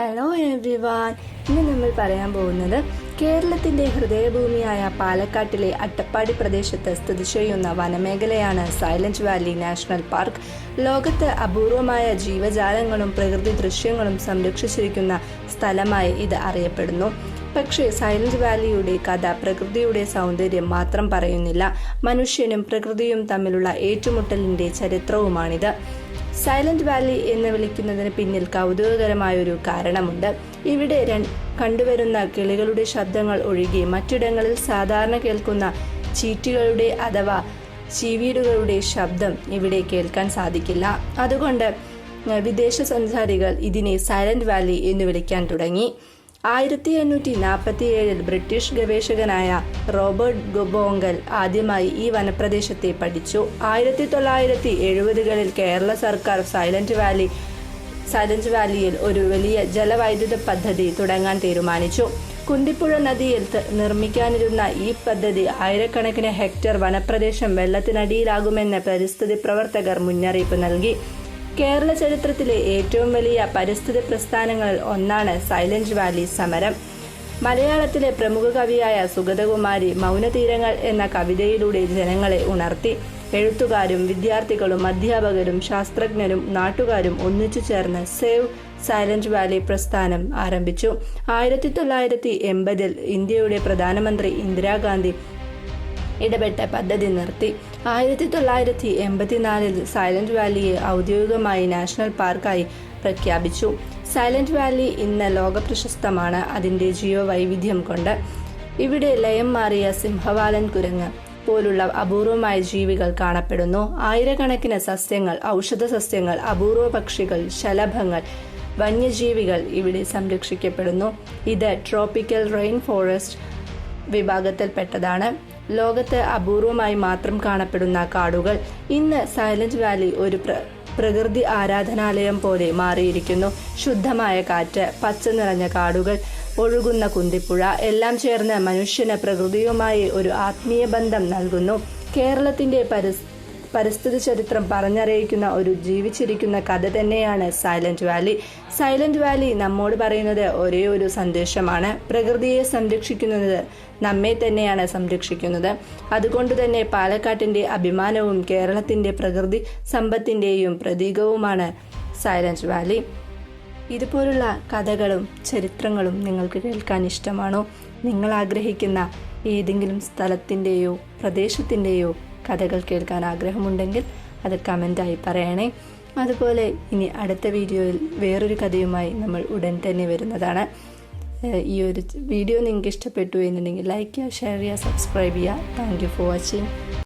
Hello everyone. ഇന്ന് നമ്മൾ പറയാൻ പോകുന്നത് കേരളത്തിന്റെ ഹൃദയഭൂമിയായ പാലക്കാട്ടിലെ അട്ടപ്പാടി പ്രദേശത്ത് സ്ഥിതി ചെയ്യുന്ന വനമേഖലയാണ് സൈലന്റ് വാലി നാഷണൽ പാർക്ക്. ലോകത്ത് അപൂർവമായ ജീവജാലങ്ങളും പ്രകൃതി ദൃശ്യങ്ങളും സംരക്ഷിച്ചിരിക്കുന്ന സ്ഥലമായി ഇത് അറിയപ്പെടുന്നു. പക്ഷേ സൈലന്റ് വാലിയുടെ കഥ പ്രകൃതിയുടെ സൗന്ദര്യം മാത്രം പറയുന്നില്ല. മനുഷ്യനും പ്രകൃതിയും തമ്മിലുള്ള ഏറ്റുമുട്ടലിന്റെ ചരിത്രവുമാണിത്. സൈലന്റ് വാലി എന്ന് വിളിക്കുന്നതിന് പിന്നിൽ കൗതുകകരമായ ഒരു കാരണമുണ്ട്. ഇവിടെ കണ്ടുവരുന്ന കിളികളുടെ ശബ്ദങ്ങൾ ഒഴികെ മറ്റിടങ്ങളിൽ സാധാരണ കേൾക്കുന്ന ചീറ്റുകളുടെ അഥവാ ചീവീടുകളുടെ ശബ്ദം ഇവിടെ കേൾക്കാൻ സാധിക്കില്ല. അതുകൊണ്ട് വിദേശ സഞ്ചാരികൾ ഇതിനെ സൈലന്റ് വാലി എന്ന് വിളിക്കാൻ തുടങ്ങി. ആയിരത്തി എണ്ണൂറ്റി നാൽപ്പത്തി ഏഴിൽ ബ്രിട്ടീഷ് ഗവേഷകനായ റോബർട്ട് ഗൊബോങ്കൽ ആദ്യമായി ഈ വനപ്രദേശത്തെ പഠിച്ചു. ആയിരത്തി തൊള്ളായിരത്തി എഴുപതുകളിൽ കേരള സർക്കാർ സൈലന്റ് വാലി സൈലന്റ് വാലിയിൽ ഒരു വലിയ ജലവൈദ്യുത പദ്ധതി തുടങ്ങാൻ തീരുമാനിച്ചു. കുന്തിപ്പുഴ നദിയിൽ നിർമ്മിക്കാനിരുന്ന ഈ പദ്ധതി ആയിരക്കണക്കിന് ഹെക്ടർ വനപ്രദേശം വെള്ളത്തിനടിയിലാകുമെന്ന് പരിസ്ഥിതി പ്രവർത്തകർ മുന്നറിയിപ്പ് നൽകി. കേരള ചരിത്രത്തിലെ ഏറ്റവും വലിയ പരിസ്ഥിതി പ്രസ്ഥാനങ്ങളിൽ ഒന്നാണ് സൈലന്റ് വാലി സമരം. മലയാളത്തിലെ പ്രമുഖ കവിയായ സുഗതകുമാരി മൗനതീരങ്ങൾ എന്ന കവിതയിലൂടെ ജനങ്ങളെ ഉണർത്തി. എഴുത്തുകാരും വിദ്യാർത്ഥികളും അധ്യാപകരും ശാസ്ത്രജ്ഞരും നാട്ടുകാരും ഒന്നിച്ചു ചേർന്ന് സേവ് സൈലന്റ് വാലി പ്രസ്ഥാനം ആരംഭിച്ചു. ആയിരത്തി തൊള്ളായിരത്തി എൺപതിൽ ഇന്ത്യയുടെ പ്രധാനമന്ത്രി ഇന്ദിരാഗാന്ധി ഇടപെട്ട പദ്ധതി നിർത്തി. ആയിരത്തി തൊള്ളായിരത്തി എൺപത്തിനാലിൽ സൈലന്റ് വാലിയെ ഔദ്യോഗികമായി നാഷണൽ പാർക്കായി പ്രഖ്യാപിച്ചു. സൈലന്റ് വാലി ഇന്ന് ലോകപ്രശസ്തമാണ്. അതിന്റെ ജീവവൈവിധ്യം വൈവിധ്യം കൊണ്ട് ഇവിടെ ലയം മാറിയ സിംഹവാലൻ കുരങ്ങ് പോലുള്ള അപൂർവമായ ജീവികൾ കാണപ്പെടുന്നു. ആയിരക്കണക്കിന് സസ്യങ്ങൾ ഔഷധ സസ്യങ്ങൾ അപൂർവ പക്ഷികൾ ശലഭങ്ങൾ വന്യജീവികൾ ഇവിടെ സംരക്ഷിക്കപ്പെടുന്നു. ഇത് ട്രോപ്പിക്കൽ റെയിൻ ഫോറസ്റ്റ് വിഭാഗത്തിൽപ്പെട്ടതാണ്. ലോകത്ത് അപൂർവമായി മാത്രം കാണപ്പെടുന്ന കാടുകൾ ഇന്ന് സൈലന്റ് വാലി ഒരു പ്ര- പ്രകൃതി ആരാധനാലയം പോലെ മാറിയിരിക്കുന്നു. ശുദ്ധമായ കാറ്റ് പച്ച നിറഞ്ഞ കാടുകൾ ഒഴുകുന്ന കുന്തിപ്പുഴ എല്ലാം ചേർന്ന് മനുഷ്യന് പ്രകൃതിയുമായി ഒരു ആത്മീയ ബന്ധം നൽകുന്നു. കേരളത്തിന്റെ പരിസ് പരിസ്ഥിതി ചരിത്രം പറഞ്ഞറിയിക്കുന്ന ഒരു ജീവിച്ചിരിക്കുന്ന കഥ തന്നെയാണ് സൈലന്റ് വാലി. സൈലന്റ് വാലി നമ്മോട് പറയുന്നത് ഒരേ ഒരു സന്ദേശമാണ്. പ്രകൃതിയെ സംരക്ഷിക്കുന്നത് നമ്മെ തന്നെയാണ് സംരക്ഷിക്കുന്നത്. അതുകൊണ്ട് തന്നെ പാലക്കാട്ടിന്റെ അഭിമാനവും കേരളത്തിന്റെ പ്രകൃതി സമ്പത്തിന്റെയും പ്രതീകവുമാണ് സൈലന്റ് വാലി. ഇതുപോലുള്ള കഥകളും ചരിത്രങ്ങളും നിങ്ങൾക്ക് കേൾക്കാൻ ഇഷ്ടമാണോ? നിങ്ങൾ ആഗ്രഹിക്കുന്ന ഏതെങ്കിലും സ്ഥലത്തിന്റെയോ പ്രദേശത്തിന്റെയോ കഥകൾ കേൾക്കാൻ ആഗ്രഹമുണ്ടെങ്കിൽ അത് കമന്റായി പറയണേ. അതുപോലെ ഇനി അടുത്ത വീഡിയോയിൽ വേറൊരു കഥയുമായി നമ്മൾ ഉടൻ തന്നെ വരുന്നതാണ്. ഈ ഒരു വീഡിയോ നിങ്ങൾക്ക് ഇഷ്ടപ്പെട്ടു എന്നുണ്ടെങ്കിൽ ലൈക്ക് ചെയ്യുക ഷെയർ ചെയ്യുക സബ്സ്ക്രൈബ് ചെയ്യുക. Thank you for watching